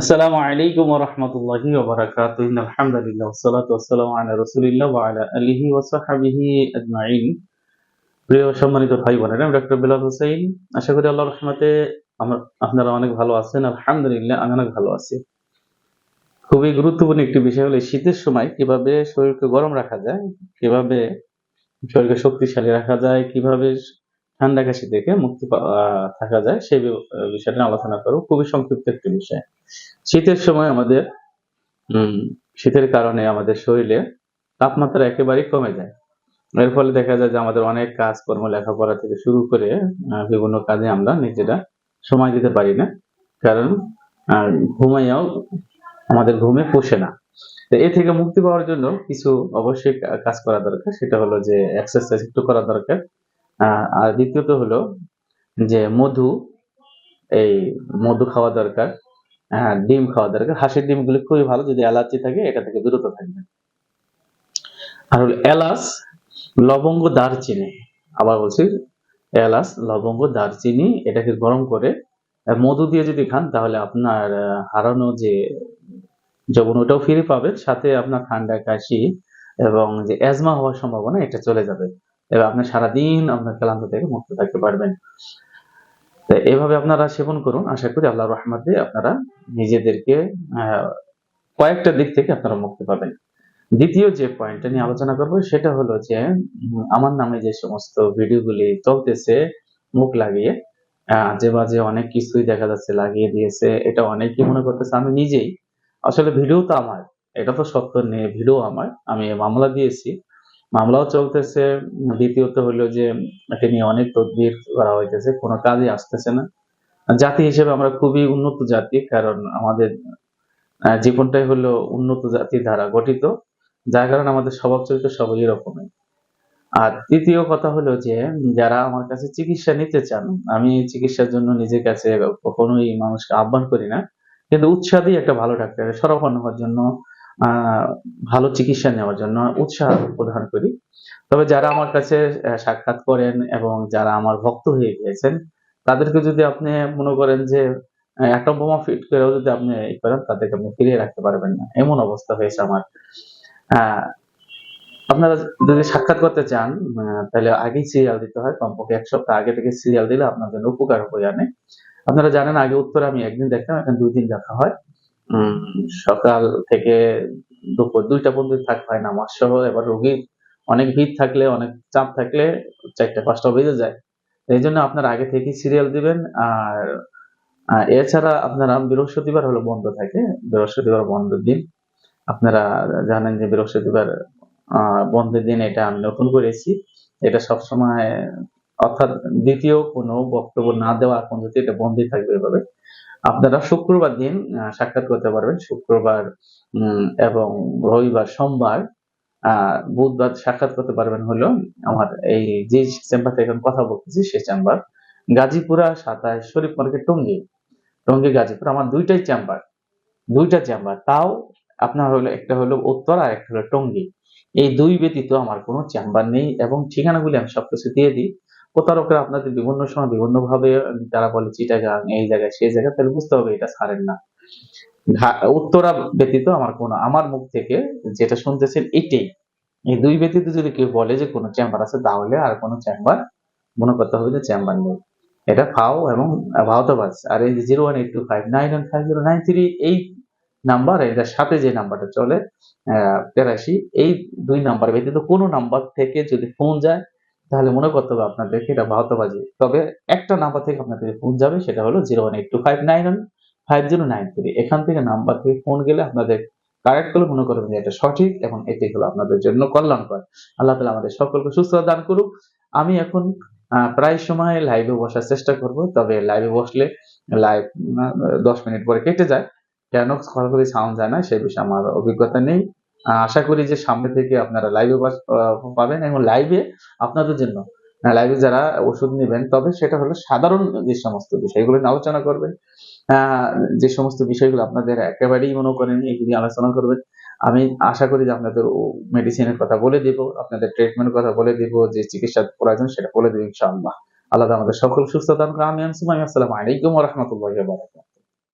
আসসালামু আলাইকুম ওয়া রাহমাতুল্লাহি ওয়া বারাকাতুহু। ইন্নাল হামদালিল্লাহ ওয়াসসালাতু ওয়াসসালামু আলা রাসূলিল্লাহ ওয়া আলা আলিহি ওয়া সাহবিহি আজমাইন। প্রিয় সম্মানিত ভাই বোনেরা, আমি ডক্টর বেলাল হোসেন। আশা করি আল্লাহর রহমতে আপনারা অনেক ভালো আছেন, আলহামদুলিল্লাহ আমি অনেক ভালো আছি। খুবই গুরুত্বপূর্ণ একটি বিষয় হলো শীতের সময় কীভাবে শরীরকে গরম রাখা যায়, কীভাবে শরীরকে শক্তিশালী রাখা যায়, কীভাবে ঠান্ডা কাশি থেকে মুক্তি থাকা যায়। সেই বিষয়টা আলোচনা করব। খুবই সংক্ষিপ্ত একটি বিষয়। শীতের সময় আমাদের শীতের কারণে আমাদের শরীরে তাপমাত্রা একেবারেই কমে যায়। এর ফলে দেখা যায় যে আমাদের অনেক কাজকর্ম, লেখাপড়া থেকে শুরু করে বিভিন্ন কাজে আমরা নিজেরা সময় দিতে পারি না। কারণ ঘুমাইয়াও আমাদের ঘুমে পোষে না। তো এ থেকে মুক্তি পাওয়ার জন্য কিছু অবশ্যই কাজ করা দরকার। সেটা হলো যে এক্সারসাইজ একটু করা দরকার। আর দ্বিতীয়ত হলো যে মধু, এই মধু খাওয়া দরকার হ্যাঁ ডিম খাওয়া দরকার। হাঁসের ডিমগুলি খুবই ভালো, যদি অ্যালার্জি থাকে, এটা থেকে বিরত থাকবেন আর হলো এলাচ, লবঙ্গ, দারচিনি। আবার বলছি, এলাচ, লবঙ্গ, দারচিনি, এটাকে গরম করে মধু দিয়ে যদি খান, তাহলে আপনার হারানো যে যৌবন, ওটাও ফিরে পাবেন সাথে আপনার ঠান্ডা, কাশি এবং যে অ্যাজমা হওয়ার সম্ভাবনা, এটা চলে যাবে। এবং আপনি সারাদিন আপনার ক্লান্ত থেকে মুক্ত থাকতে পারবেন। তো এভাবে আপনারা সেবন করুন। আশা করি আল্লাহ রহমতে আপনারা নিজেদেরকে কয়েকটা দিক থেকে আপনারা মুক্তি পাবেন। দ্বিতীয় যে পয়েন্টটা নিয়ে আলোচনা করব, সেটা হলো যে আমার নামে যে সমস্ত ভিডিওগুলি চলতেছে, মুখ লাগিয়ে আজে বাজে অনেক কিছুই দেখা যাচ্ছে, লাগিয়ে দিয়েছে। এটা অনেকেই মনে করতেছে, আমি নিজেই। আসলে ভিডিও তো আমার, এটা তো সত্য নেই ভিডিও আমার। আমি মামলা দিয়েছি। মামলাও চলতেছে। দ্বিতীয়ত হলো যে এটা নিয়ে অনেক তদবির করা হইতেছে, কোনো কাজে আসতেছে না। জাতি হিসেবে আমরা খুবই উন্নত জাতি, কারণ আমাদের জীবনটাই হলো উন্নত জাতি দ্বারা গঠিত, যার কারণে আমাদের স্বভাব চরিত্র সবই এরকমই আর তৃতীয় কথা হলো যে, যারা আমার কাছে চিকিৎসা নিতে চান, আমি চিকিৎসার জন্য নিজের কাছে কখনোই মানুষকে আহ্বান করি না, কিন্তু উৎসাহ দিই একটা ভালো ডাক্তারের সরফান হওয়ার জন্য ভালো চিকিৎসা নেওয়ার জন্য উৎসাহ প্রদান করি। তবে যারা আমার কাছে সাক্ষাৎ করেন এবং যারা আমার ভক্ত হয়ে গিয়েছেন, তাদেরকে যদি আপনি মনে করেন যে একটা বোমা ফিট করেও যদি আপনি ই করেন, তাদেরকে আপনি ফিরিয়ে রাখতে পারবেন না। এমন অবস্থা হয়েছে আমার। আপনারা যদি সাক্ষাৎ করতে চান তাহলে আগেই সিরিয়াল দিতে হয়। কমপক্ষে এক সপ্তাহ আগে থেকে সিরিয়াল দিলে আপনার জন্য উপকার হয়ে আনে। আপনারা জানেন, আগে উত্তরে আমি একদিন দেখতাম, এখন দুই দিন দেখা হয়। সকাল থেকে দুপুর, দুইটা পর্যন্ত থাকতে হয় নামাজ সহ এবার রোগীর অনেক ভিড় থাকলে, অনেক চাপ থাকলে চারটা, পাঁচটা বেজে যায়। এই জন্য আপনার আগে থেকে সিরিয়াল দিবেন। আর এছাড়া আপনারা বৃহস্পতিবার হলো বন্ধ থাকে, বৃহস্পতিবার বন্ধের দিন। আপনারা জানেন যে বৃহস্পতিবার বন্ধের দিন এটা আমি নতুন করেছি। এটা সবসময় অর্থাৎ দ্বিতীয় কোনো বক্তব্য না দেওয়া পর্যন্ত এটা বন্ধই থাকবে এভাবে। আপনারা শুক্রবার দিন সাক্ষাৎ করতে পারবেন। শুক্রবার এবং রবিবার, সোমবার বুধবার সাক্ষাৎ করতে পারবেন হলো আমার এই যে চেম্বার থেকে এখন কথা বলতেছি সেই চেম্বার গাজীপুরা, সাতাশ শরীফ মার্কেট, টঙ্গী। টঙ্গী, গাজীপুর, আমার দুইটাই চেম্বার দুইটা চেম্বার তাও আপনার হলো একটা হলো উত্তর আর একটা হলো টঙ্গী। এই দুই ব্যতীত আমার কোনো চেম্বার নেই এবং ঠিকানাগুলি আমি সবকিছু দিয়ে দিই। প্রতারকরা আপনাদের বিভিন্ন সময় বিভিন্ন ভাবে তারা বলে চিটাগাং, এই জায়গায়, সেই জায়গায়, তাহলে বুঝতে হবে এটা ছাড়েন না। উত্তরা ব্যতীত আমার কোনো, আমার মুখ থেকে যেটা শুনতেছেন এটাই। এই দুই ব্যতীত যদি কেউ বলে যে কোনো চেম্বার আছে, তাহলে আর কোনো চেম্বার মনে করতে হবে যে চেম্বার নেই। এটা ফাও এবং ভাওতাবাজ। আর এই zero one eight two five, nine one five zero nine three এই নাম্বার এটার সাথে যে নাম্বারটা চলে তেরাশি, এই দুই নাম্বার ব্যতীত কোনো নাম্বার থেকে যদি ফোন যায় তাহলে মনে করতে হবে আপনাদেরকে এটা ভাওতাবাজি তবে একটা নাম্বার থেকে আপনাদের ফোন যাবে, সেটা হলো zero one eight two five nine one five zero nine three এখান থেকে নাম্বার থেকে ফোন গেলে আপনাদের কারেক্ট করলে মনে করবেন যে এটা সঠিক এবং এটি হলো আপনাদের জন্য কল্যাণকর। আল্লাহ তালা আমাদের সকলকে সুস্থতা দান করুক। আমি এখন প্রায় সময় লাইভে বসার চেষ্টা করব, তবে লাইভে বসলে লাইভ দশ মিনিট পরে কেটে যায়। কেন? সরাসরি সাউন্ড যায় না সে বিষয়ে আমার অভিজ্ঞতা নেই। আশা করি যে সামনে থেকে আপনারা লাইভে পাবেন। এবং লাইভে আপনাদের জন্য লাইভে যারা ওষুধ নেবেন, তবে সেটা হলো সাধারণ যে সমস্ত বিষয়গুলো নিয়ে আলোচনা করবেন। যে সমস্ত বিষয়গুলো আপনাদের একেবারেই মনে করেন এগুলি আলোচনা করবেন। আমি আশা করি যে আপনাদের মেডিসিনের কথা বলে দিব, আপনাদের ট্রিটমেন্টের কথা বলে দিব, যে চিকিৎসা প্রয়োজন সেটা বলে দিব, ইনশাআল্লাহ। আল্লাহ আমাদের সকল সুস্থ দান করে আমি আসসালামু আলাইকুম ওয়া